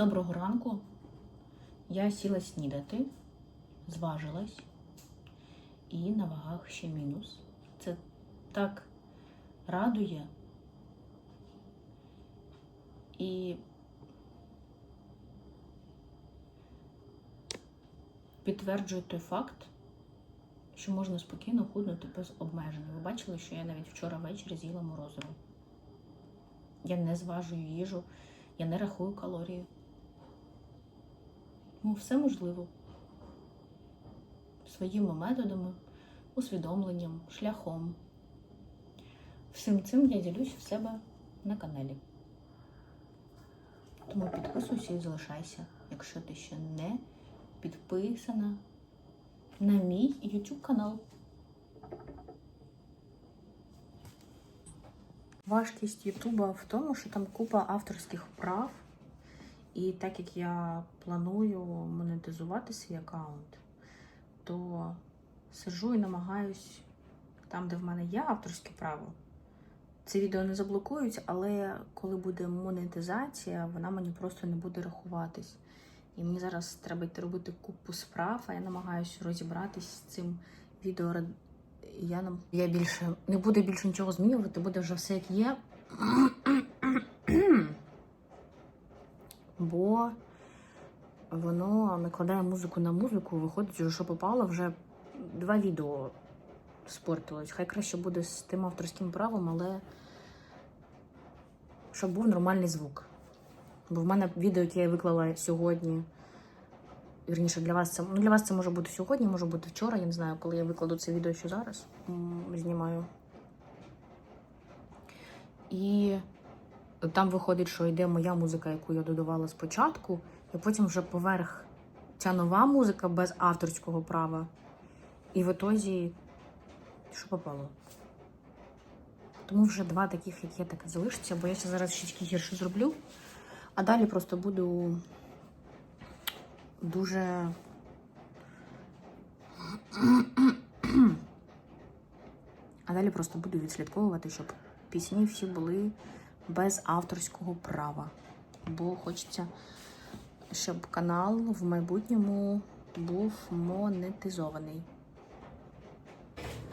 Доброго ранку. Я сіла снідати, зважилась і на вагах ще мінус. Це так радує. І підтверджує той факт, що можна спокійно худнути без обмежень. Ви бачили, що я навіть вчора ввечері з'їла морозиво. Я не зважую їжу, я не рахую калорії. Ну, все можливо. Своїми методами, усвідомленням, шляхом. Всім цим я ділюсь в себе на каналі. Тому підписуйся і залишайся, якщо ти ще не підписана на мій YouTube канал. Важкість Ютуба в тому, що там купа авторських прав. І так як я планую монетизувати свій аккаунт, то сиджу і намагаюсь там, де в мене є авторське право. Це відео не заблокують, але коли буде монетизація, вона мені просто не буде рахуватись. І мені зараз треба йти робити купу справ, а я намагаюся розібратись з цим відео. Я нам я більше не буду більше нічого змінювати, буде вже все як є. Бо воно накладає музику на музику, виходить, що попало, вже два відео спортилось. Хай краще буде з тим авторським правом, але щоб був нормальний звук. Бо в мене відео, яке я виклала сьогодні. Вірніше, для вас це ну, для вас це може бути сьогодні, може бути вчора. Я не знаю, коли я викладу це відео, що зараз знімаю. І там виходить, що йде моя музика, яку я додавала спочатку, і потім вже поверх ця нова музика без авторського права. І в ітозі, що попало. Тому вже два таких, як є, так залишиться, бо я ще зараз ще тільки гірше зроблю. А далі просто буду дуже. А далі просто буду відслідковувати, щоб пісні всі були без авторського права. Бо хочеться, щоб канал в майбутньому був монетизований.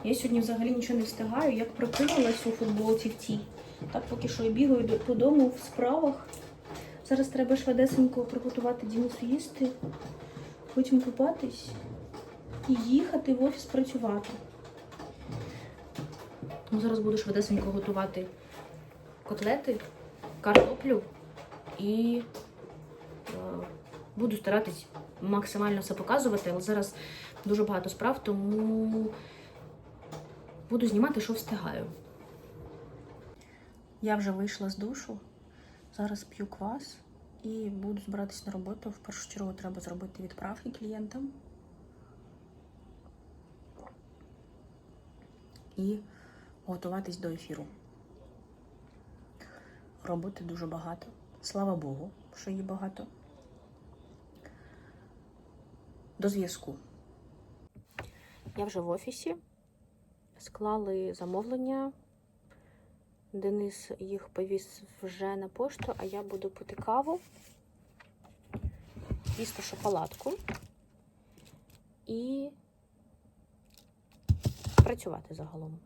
Я сьогодні взагалі нічого не встигаю. Як прокинулась у футболці в тій. Так поки що я бігаю до- по дому в справах. Зараз треба швидесенько приготувати Дінусу їсти, потім купатись і їхати в офіс працювати. Ну, зараз буду швидесенько готувати котлети, картоплю і е, буду старатись максимально все показувати, але зараз дуже багато справ, тому буду знімати, що встигаю. Я вже вийшла з душу. Зараз п'ю квас і буду збиратись на роботу. В першу чергу треба зробити відправки клієнтам. І готуватись до ефіру. Роботи дуже багато. Слава Богу, що її багато. До зв'язку. Я вже в офісі. Склали замовлення. Денис їх повіз вже на пошту, а я буду пити каву, їсти шоколадку і працювати загалом.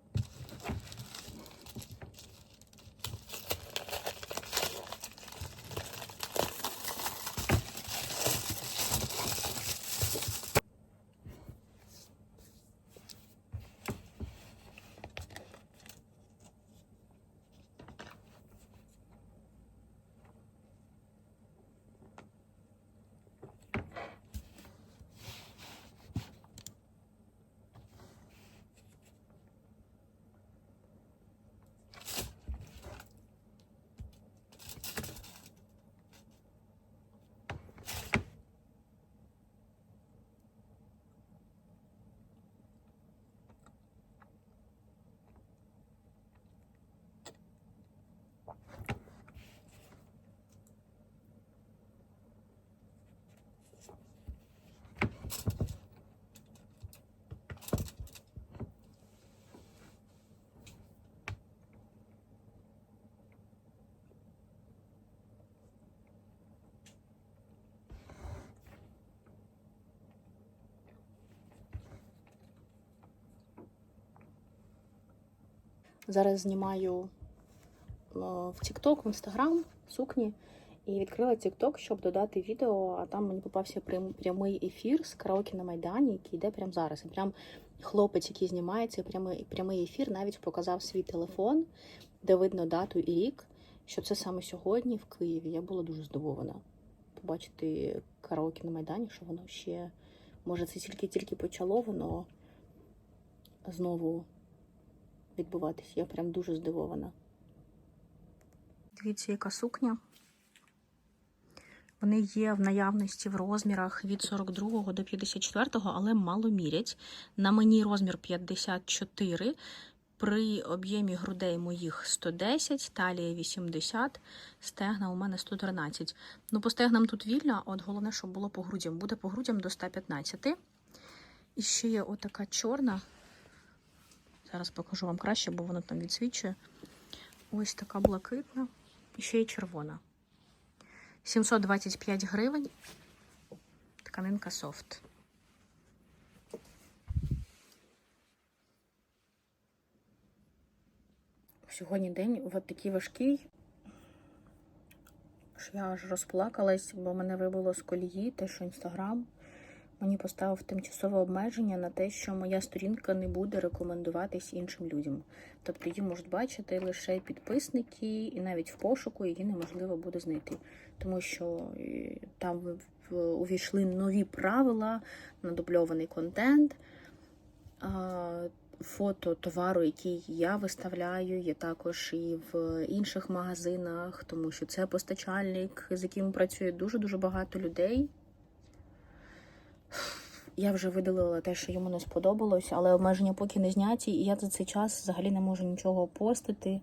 Зараз знімаю е, в TikTok, в Instagram сукні. І відкрила TikTok, щоб додати відео, а там мені попався прям- прямий ефір з караоке на Майдані, який йде прямо зараз. І прям хлопець, який знімається, прямий, прямий ефір, навіть показав свій телефон, де видно дату і рік, що це саме сьогодні в Києві. Я була дуже здивована побачити караоке на Майдані, що воно ще, може, це тільки-тільки почало, воно знову відбуватись. Я прям дуже здивована. Дивіться, яка сукня. Вони є в наявності в розмірах від 42 до 54, але мало мірять. На мені розмір 54. При об'ємі грудей моїх 110, талія 80, стегна у мене 113. Ну, по стегнам тут вільно, от головне, щоб було по грудям. Буде по грудям до 115. І ще є отака чорна. Зараз покажу вам краще, бо вона там відсвічує. Ось така блакитна. І ще є червона. 725 гривень. Тканинка софт. Сьогодні день от такий важкий, що я аж розплакалась, бо мене вибило з колії, те, що інстаграм мені поставив тимчасове обмеження на те, що моя сторінка не буде рекомендуватись іншим людям. Тобто її можуть бачити лише підписники, і навіть в пошуку її неможливо буде знайти, тому що е, там увійшли нові правила на дубльований контент. Фото товару, який я виставляю, є також і в інших магазинах, тому що це постачальник, з яким працює дуже дуже багато людей. Я вже видалила те, що йому не сподобалось, але обмеження поки не зняті, і я за цей час взагалі не можу нічого постити,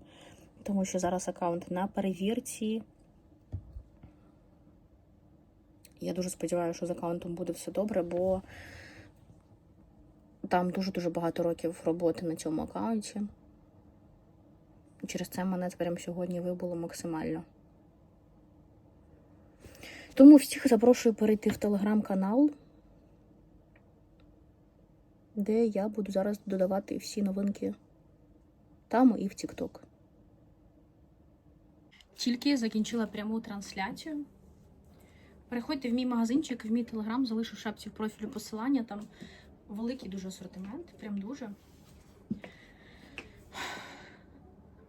тому що зараз аккаунт на перевірці. Я дуже сподіваюся, що з аккаунтом буде все добре, бо там дуже-дуже багато років роботи на цьому аккаунті. І через це мене прямо сьогодні вибуло максимально. Тому всіх запрошую перейти в телеграм-канал, де я буду зараз додавати всі новинки там і в TikTok. Тільки закінчила пряму трансляцію. Переходьте в мій магазинчик, в мій телеграм, залишу шапці в профілі посилання. Там великий дуже асортимент, прям дуже.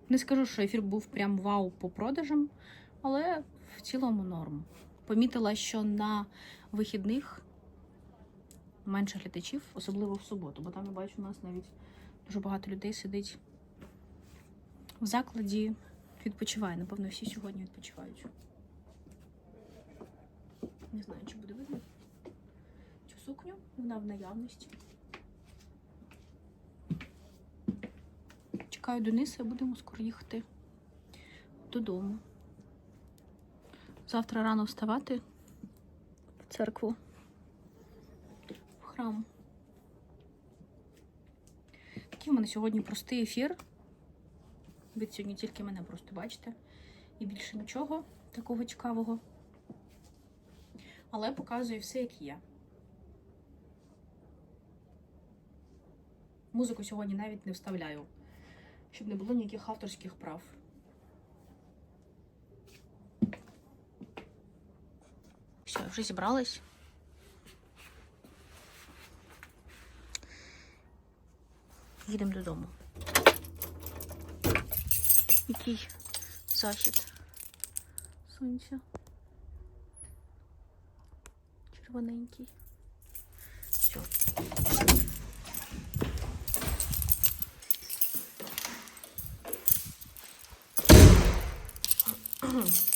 Не скажу, що ефір був прям вау по продажам, але в цілому норм. Помітила, що на вихідних менше глядачів, особливо в суботу, бо там я бачу, у нас навіть дуже багато людей сидить в закладі, відпочиває. Напевно, всі сьогодні відпочивають. Не знаю, чи буде видно цю сукню, вона в наявності. Чекаю Дениса будемо скоро їхати додому. Завтра рано вставати в церкву, в. Такий в мене сьогодні простий ефір. Ви сьогодні тільки мене просто бачите. І більше нічого такого цікавого. Але показую все, як є. Музику сьогодні навіть не вставляю, щоб не було ніяких авторських прав. Все, вже зібралась. їдемо додому. Який захід сонця. Червоненький. Все. Mm-hmm.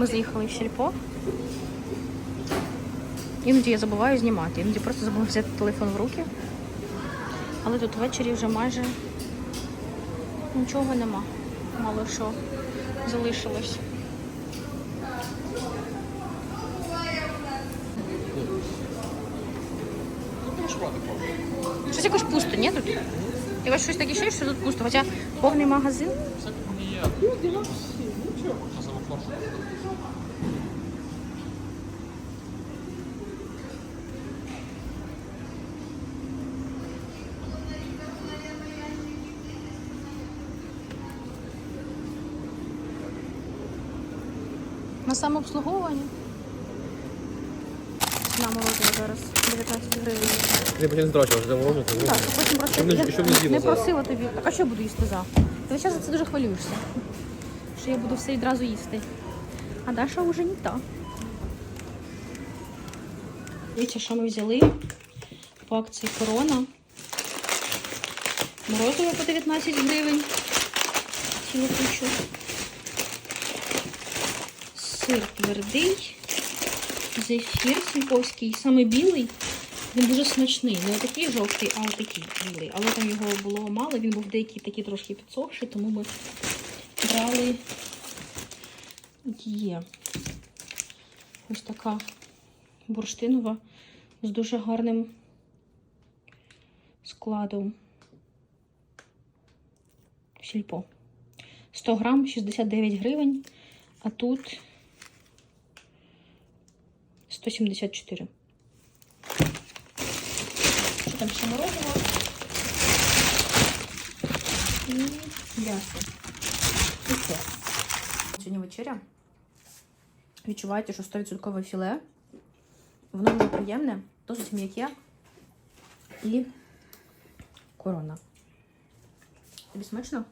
Ми заїхали в сільпо. Іноді я забуваю знімати, іноді просто забуваю взяти телефон в руки. Але тут ввечері вже майже нічого нема. Мало що залишилось. Щось якось пусто, ні тут? Якось щось таке ще, що тут пусто. Хоча повний магазин. Це не є. За. На самообслуговування. Молода зараз 19 гривень. Я потім що можна, то Так, потім просто Щоб не- щоб не з'їла не зараз. просила тобі. Так а що я буду їсти за? Ти час за це дуже хвилюєшся. Що я буду все відразу їсти. А Даша вже не та. Дивіться, що ми взяли по акції корона. Морозиво по 19 гривень. Цілу кучу. Сир твердий. Зефір сільповський, саме білий. Він дуже смачний. Не такий жовтий, а отакий білий. Але там його було мало, він був деякий такий трошки підсохший, тому ми брали є. Ось така бурштинова з дуже гарним складом. Сільпо. 100 грам 69 гривень, а тут 174. Що там ще морозиво? І м'ясо. І. Сьогодні вечеря. Відчуваєте, що 100% філе. Воно дуже приємне, досить м'яке і корона. Тобі смачно?